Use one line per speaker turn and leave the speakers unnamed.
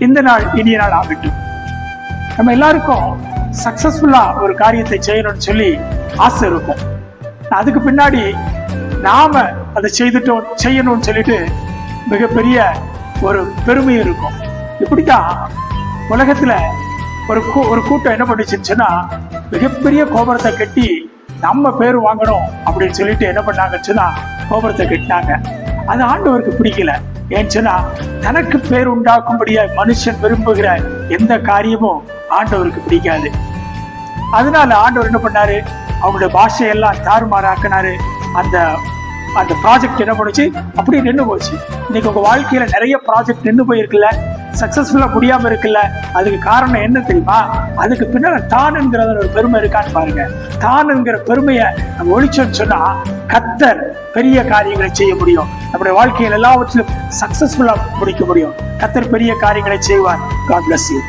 இந்த நாள் இனிய நாள் ஆகட்டும். நம்ம எல்லாருக்கும் சக்சஸ்ஃபுல்லா ஒரு காரியத்தை செய்யணும்னு சொல்லி ஆசை இருக்கும். அதுக்கு பின்னாடி நாம அதை செய்துட்டோம் செய்யணும்னு சொல்லிட்டு மிகப்பெரிய ஒரு பெருமை இருக்கும். இப்படித்தான் உலகத்துல ஒரு கூ- ஒரு கூட்டம் என்ன பண்ணுச்சுன்னு சொன்னா மிகப்பெரிய கோபுரத்தை கட்டி நம்ம பேர் வாங்கணும் அப்படின்னு சொல்லிட்டு என்ன பண்ணாங்கன்னு சொன்னா கோபுரத்தை கட்டினாங்க. அது ஆண்டவருக்கு பிடிக்கல. ஏன்னு தனக்கு பேர் உண்டாக்கும்படியா மனுஷன் விரும்புகிற எந்த காரியமும் ஆண்டவருக்கு பிடிக்காது. அதனால ஆண்டவர் என்ன பண்ணாரு? அவங்களுடைய பாஷையெல்லாம் தாறுமாறாக்கினாரு. அந்த அந்த ப்ராஜெக்ட் என்ன பண்ணுச்சு? அப்படியே நின்று போச்சு. இன்னைக்கு உங்க வாழ்க்கையில நிறைய ப்ராஜெக்ட் நின்று போயிருக்குல்ல. சக்ஸஸ்ஃபுல்லாக முடியாமல் இருக்குல்ல? அதுக்கு காரணம் என்ன தெரியுமா? அதுக்கு பின்னால் தானுங்கிற ஒரு பெருமை இருக்கான்னு பாருங்க. தானுங்கிற பெருமையை நம்ம ஒழிச்சோம்னு சொன்னால் கத்தர் பெரிய காரியங்களை செய்ய முடியும். நம்முடைய வாழ்க்கையில் எல்லாவற்றிலும் சக்ஸஸ்ஃபுல்லாக முடிக்க முடியும். கத்தர் பெரிய காரியங்களை செய்வார். God bless you